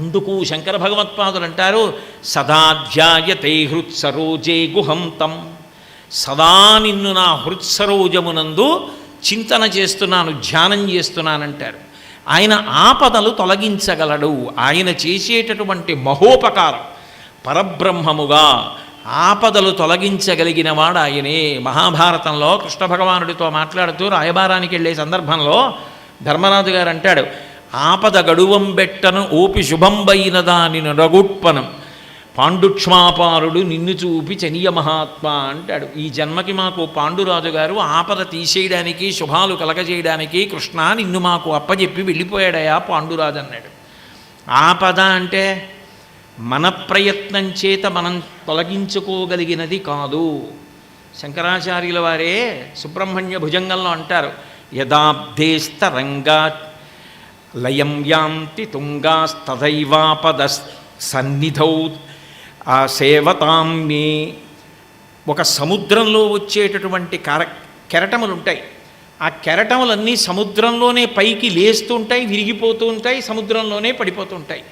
అందుకు శంకర భగవత్పాదులు అంటారు సదాధ్యాయతే హృత్సరోజే గుహంతం సదా నిన్ను నా హృత్సరోజమునందు చింతన చేస్తున్నాను ధ్యానం చేస్తున్నానంటారు. ఆయన ఆపదలు తొలగించగలడు. ఆయన చేసేటటువంటి మహోపకారం పరబ్రహ్మముగా ఆపదలు తొలగించగలిగిన వాడు ఆయనే. మహాభారతంలో కృష్ణ భగవానుడితో మాట్లాడుతూ రాయబారానికి వెళ్ళే సందర్భంలో ధర్మరాజు గారు అంటాడు ఆపద గడువం బెట్టను ఓపి శుభంబైన దాని రగుట్పనం పాండుక్ష్మాపారుడు నిన్ను చూపి చనియ మహాత్మా అంటాడు. ఈ జన్మకి మాకు పాండురాజు గారు ఆపద తీసేయడానికి శుభాలు కలగజేయడానికి కృష్ణ నిన్ను మాకు అప్పజెప్పి వెళ్ళిపోయాడయా పాండురాజు అన్నాడు. ఆపద అంటే మన ప్రయత్నం చేత మనం తొలగించుకోగలిగినది కాదు. శంకరాచార్యుల వారే సుబ్రహ్మణ్య భుజంగంలో అంటారు. యదాబ్ధేస్తరంగా లయం యాంతి తుంగాస్తథైవాపద సన్నిధౌ ఆ సేవతాం మే ఒక సముద్రంలో వచ్చేటటువంటి కర కెరటములు ఉంటాయి ఆ కెరటములన్నీ సముద్రంలోనే పైకి లేస్తుంటాయి విరిగిపోతూ ఉంటాయి సముద్రంలోనే పడిపోతుంటాయి.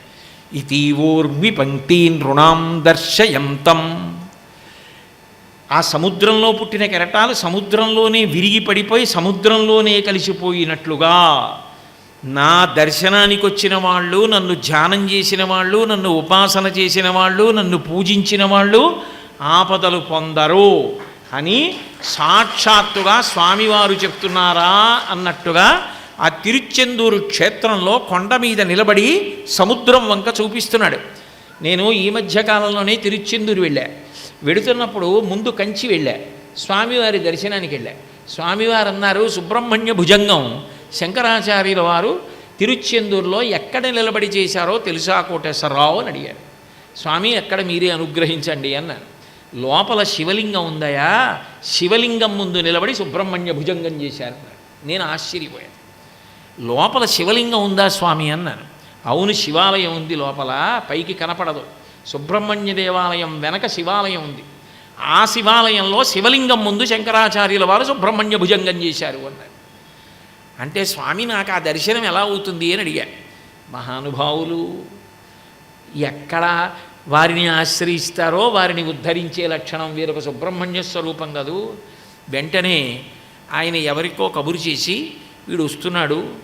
ఇతీవోర్మి పంక్తీన్ రుణాం దర్శయంతం. ఆ సముద్రంలో పుట్టిన కెరటాలు సముద్రంలోనే విరిగి పడిపోయి సముద్రంలోనే కలిసిపోయినట్లుగా నా దర్శనానికి వచ్చిన వాళ్ళు నన్ను ధ్యానం చేసిన వాళ్ళు నన్ను ఉపాసన చేసిన వాళ్ళు నన్ను పూజించిన వాళ్ళు ఆపదలు పొందరు. అని సాక్షాత్తుగా స్వామివారు చెప్తున్నారా అన్నట్టుగా ఆ తిరుచెందూరు క్షేత్రంలో కొండ మీద నిలబడి సముద్రం వంక చూపిస్తున్నాడు. నేను ఈ మధ్యకాలంలోనే తిరుచెందూరు వెళ్ళా. వెడుతున్నప్పుడు ముందు కంచి వెళ్ళా. స్వామివారి దర్శనానికి వెళ్ళా. స్వామివారు అన్నారు సుబ్రహ్మణ్య భుజంగం శంకరాచార్యుల వారు తిరుచెందూరులో ఎక్కడ నిలబడి చేశారో తెలుసా కోటేశ్వరరావు అని అడిగారు. స్వామి ఎక్కడ మీరే అనుగ్రహించండి అన్నాను లోపల శివలింగం ఉందయా? శివలింగం ముందు నిలబడి సుబ్రహ్మణ్య భుజంగం చేశారు నేను ఆశ్చర్యపోయాను. లోపల శివలింగం ఉందా స్వామి అన్నాను అవును శివాలయం ఉంది లోపల పైకి కనపడదు. సుబ్రహ్మణ్య దేవాలయం వెనక శివాలయం ఉంది. ఆ శివాలయంలో శివలింగం ముందు శంకరాచార్యుల వారు సుబ్రహ్మణ్య భుజంగం చేశారు అన్నారు. అంటే స్వామి నాకు ఆ దర్శనం ఎలా అవుతుంది అని అడిగా. మహానుభావులు ఎక్కడ వారిని ఆశ్రయిస్తారో వారిని ఉద్ధరించే లక్షణం వీరొక సుబ్రహ్మణ్య స్వరూపం కదూ. వెంటనే ఆయన ఎవరికో కబురు చేసి వీడు వస్తున్నాడు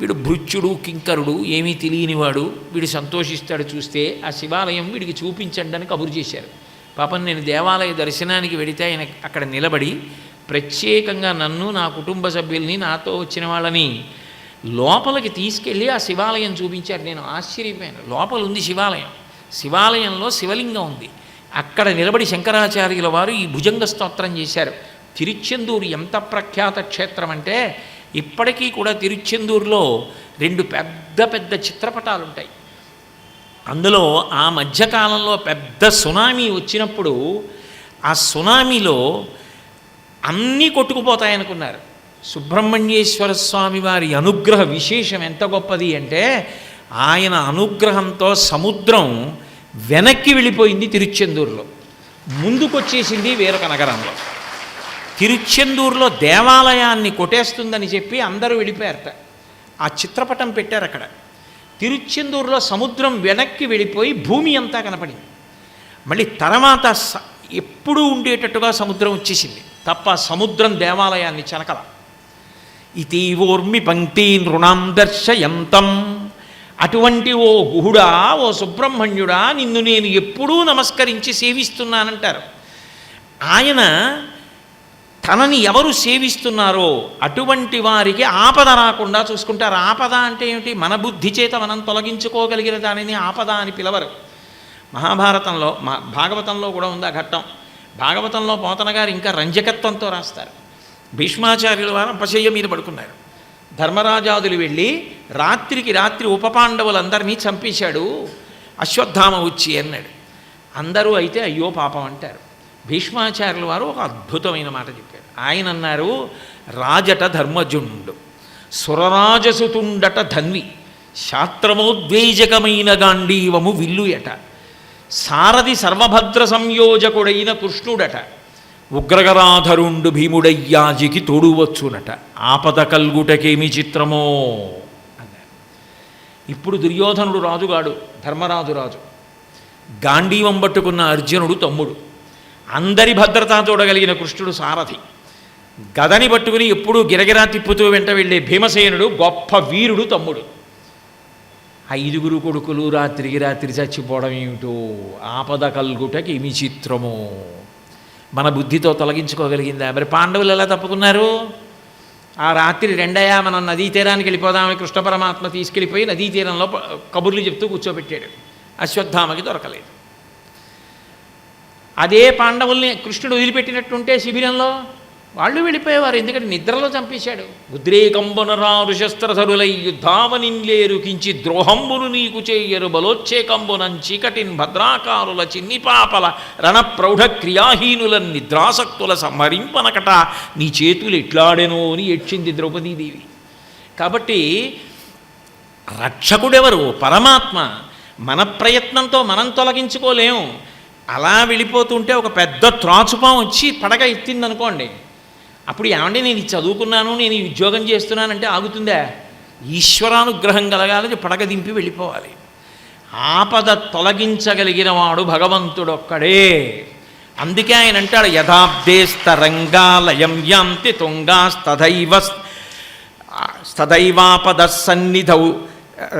వీడు భృత్యుడు కింకరుడు ఏమీ తెలియనివాడు వీడు సంతోషిస్తాడు చూస్తే ఆ శివాలయం వీడికి చూపించండి అని కబురు చేశారు. పాపం నేను దేవాలయ దర్శనానికి వెడితే ఆయన అక్కడ నిలబడి ప్రత్యేకంగా నన్ను నా కుటుంబ సభ్యుల్ని నాతో వచ్చిన వాళ్ళని లోపలికి తీసుకెళ్ళి ఆ శివాలయం చూపించారు. నేను ఆశ్చర్యపోయాను. లోపల ఉంది శివాలయం. శివాలయంలో శివలింగం ఉంది. అక్కడ నిలబడి శంకరాచార్యుల వారు ఈ భుజంగ స్తోత్రం చేశారు. తిరుచెందూరు ఎంత ప్రఖ్యాత క్షేత్రం అంటే ఇప్పటికీ కూడా తిరుచెందూరులో రెండు పెద్ద పెద్ద చిత్రపటాలు ఉంటాయి అందులో ఆ మధ్యకాలంలో పెద్ద సునామీ వచ్చినప్పుడు ఆ సునామీలో అన్నీ కొట్టుకుపోతాయనుకున్నారు. సుబ్రహ్మణ్యేశ్వర స్వామి వారి అనుగ్రహ విశేషం ఎంత గొప్పది అంటే ఆయన అనుగ్రహంతో సముద్రం వెనక్కి వెళ్ళిపోయింది తిరుచెందూరులో. ముందుకొచ్చేసింది వేరొక నగరంలో. తిరుచెందూరులో దేవాలయాన్ని కొట్టేస్తుందని చెప్పి అందరూ వెళ్ళిపోయారట. ఆ చిత్రపటం పెట్టారు అక్కడ. తిరుచెందూరులో సముద్రం వెనక్కి వెళ్ళిపోయి భూమి అంతా కనపడింది. మళ్ళీ తర్వాత స- ఎప్పుడూ ఉండేటట్టుగా సముద్రం వచ్చేసింది. తప్ప సముద్రం దేవాలయాన్ని చెనకల. ఇతీవోర్మి పంక్తి నృణాం దర్శయంతం. అటువంటి ఓ గుహుడా ఓ సుబ్రహ్మణ్యుడా నిన్ను నేను ఎప్పుడూ నమస్కరించి సేవిస్తున్నానంటారు. ఆయన తనని ఎవరు సేవిస్తున్నారో అటువంటి వారికి ఆపద రాకుండా చూసుకుంటారు. ఆపద అంటే ఏమిటి? మన బుద్ధి చేత మనం తొలగించుకోగలిగిన దానిని ఆపద అని పిలవరు. మహాభారతంలో మా భాగవతంలో కూడా ఉంది ఆ ఘట్టం. భాగవతంలో పోతన గారు ఇంకా రంజకత్వంతో రాస్తారు. భీష్మాచార్యుల వారు అపశయ్య మీద పడుకున్నారు. ధర్మరాజాదులు వెళ్ళి రాత్రికి రాత్రి ఉపపాండవులందరినీ చంపేశాడు. అశ్వత్థామ వచ్చి అన్నాడు. అందరూ అయితే అయ్యో పాపం అంటారు. భీష్మాచార్యుల వారు ఒక అద్భుతమైన మాట చెప్పారు. ఆయన అన్నారు రాజట ధర్మజుండు సురరాజసుతుండట ధన్వి శాస్త్రమోద్వేజకమైన గాంధీవము విల్లుయట. సారథి సర్వభద్ర సంయోజకుడైన కృష్ణుడట ఉగ్రగరాధరుండు భీముడయ్యాజికి తోడువచ్చునట. ఆపద కల్గుటకేమి చిత్రమో అన్నారు ఇప్పుడు దుర్యోధనుడు రాజుగాడు ధర్మరాజు రాజు గాంధీవం పట్టుకున్న అర్జునుడు తమ్ముడు. అందరి భద్రత చూడగలిగిన కృష్ణుడు సారథి. గదని పట్టుకుని ఎప్పుడూ గిరగిరా తిప్పుతూ వెంట వెళ్ళే భీమసేనుడు గొప్ప వీరుడు తమ్ముడు. ఐదుగురు కొడుకులు రాత్రికి రాత్రి చచ్చిపోవడం ఏమిటో? ఆపద కల్గుటకి ఇమి చిత్రము. మన బుద్ధితో తొలగించుకోగలిగిందా? మరి పాండవులు ఎలా తప్పుకున్నారు? ఆ రాత్రి రెండయ్యా మనం నదీ తీరానికి వెళ్ళిపోదామని కృష్ణ పరమాత్మ తీసుకెళ్ళిపోయి నదీ తీరంలో కబుర్లు చెప్తూ కూర్చోబెట్టాడు. అశ్వత్థామకి దొరకలేదు. అదే పాండవుల్ని కృష్ణుడు వదిలిపెట్టినట్టుంటే శిబిరంలో వాళ్ళు వెళ్ళిపోయేవారు ఎందుకంటే నిద్రలో చంపేశాడు. ఉద్రేకంబునరా ఋషస్త్రధరులై యుద్ధావనిన్లేరు కించి ద్రోహంబును నీకు చేయరు బలోచ్చేకంబునం చీకటిన్ భద్రాకారుల చిన్ని పాపల రణప్రౌఢ క్రియాహీనుల నిద్రాసక్తుల సంహరింపనకట నీ చేతులు ఎట్లాడెనో అని ఏడ్చింది ద్రౌపదీదేవి. కాబట్టి రక్షకుడెవరు? పరమాత్మ. మన ప్రయత్నంతో మనం తొలగించుకోలేం. అలా వెళ్ళిపోతుంటే ఒక పెద్ద త్రాచుపం వచ్చి పడగ ఎత్తిందనుకోండి. అప్పుడు ఏమండి నేను ఇది చదువుకున్నాను నేను ఈ ఉద్యోగం చేస్తున్నానంటే ఆగుతుందా? ఈశ్వరానుగ్రహం కలగాలని పడగ దింపి వెళ్ళిపోవాలి. ఆపద తొలగించగలిగిన వాడు భగవంతుడొక్కడే. అందుకే ఆయన అంటాడు యథాబ్దేస్తరంగాలయం యాంతి తుంగాస్తథైవ స్తదైవాపద సన్నిధౌ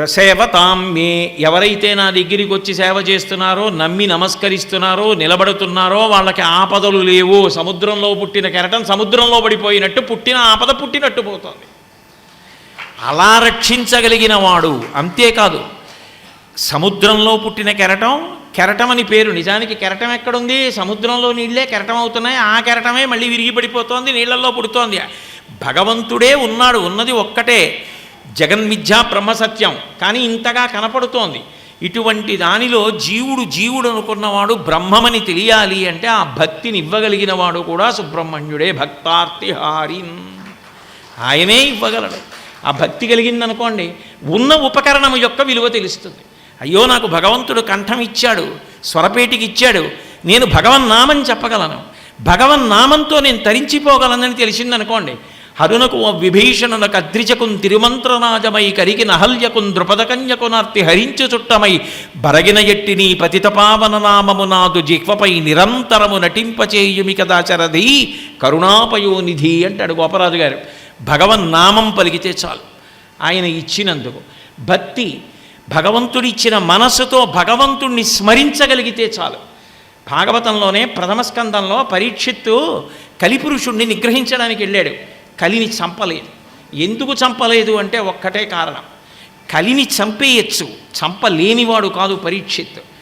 సేవతాం మే. ఎవరైతే నా దగ్గరికి వచ్చి సేవ చేస్తున్నారో నమ్మి నమస్కరిస్తున్నారో నిలబడుతున్నారో వాళ్ళకి ఆపదలు లేవు. సముద్రంలో పుట్టిన కెరటం సముద్రంలో పడిపోయినట్టు పుట్టిన ఆపద పుట్టినట్టు పోతుంది. అలా రక్షించగలిగిన వాడు అంతేకాదు. సముద్రంలో పుట్టిన కెరటం కెరటం అని పేరు నిజానికి కెరటం ఎక్కడుంది? సముద్రంలో నీళ్ళే కెరటం అవుతున్నాయి. ఆ కెరటమే మళ్ళీ విరిగి పడిపోతోంది నీళ్ళల్లో పుడుతోంది. భగవంతుడే ఉన్నాడు ఉన్నది ఒక్కటే. జగన్మిథ్యా బ్రహ్మసత్యం కానీ ఇంతగా కనపడుతోంది. ఇటువంటి దానిలో జీవుడు జీవుడు అనుకున్నవాడు బ్రహ్మమని తెలియాలి అంటే ఆ భక్తిని ఇవ్వగలిగిన వాడు కూడా సుబ్రహ్మణ్యుడే భక్తార్తిహారిన్ ఆయనే ఇవ్వగలడు. ఆ భక్తి కలిగిందనుకోండి ఉన్న ఉపకరణం యొక్క విలువ తెలుస్తుంది. అయ్యో నాకు భగవంతుడు కంఠం ఇచ్చాడు స్వరపేటికి ఇచ్చాడు నేను భగవన్నామని చెప్పగలను. భగవన్నామంతో నేను తరించిపోగలనని తెలిసిందనుకోండి హరునకు విభీషణున విభీషణునకు అద్రిచకున్ తిరుమంత్రనాజమై కరిగిన అహల్యకున్ ద్రుపదకన్యకునార్తి హరించు చుట్టమై బరగిన ఎట్టి నీ పతితపావన నామము నాదు జిహ్వపై నిరంతరము నటింపచేయుమి కదా చరధి కరుణాపయోనిధి అంటాడు గోపరాజు గారు. భగవన్నామం పలికితే చాలు. ఆయన ఇచ్చినందుకు. భక్తి భగవంతుడిచ్చిన మనస్సుతో భగవంతుణ్ణి స్మరించగలిగితే చాలు. భాగవతంలోనే ప్రథమ స్కందంలో పరీక్షిత్తు కలిపురుషుణ్ణి నిగ్రహించడానికి వెళ్ళాడు. కలిని చంపలేదు. ఎందుకు చంపలేదు అంటే ఒక్కటే కారణం. కలిని చంపేయచ్చు. చంపలేనివాడు కాదు పరీక్షిత్తు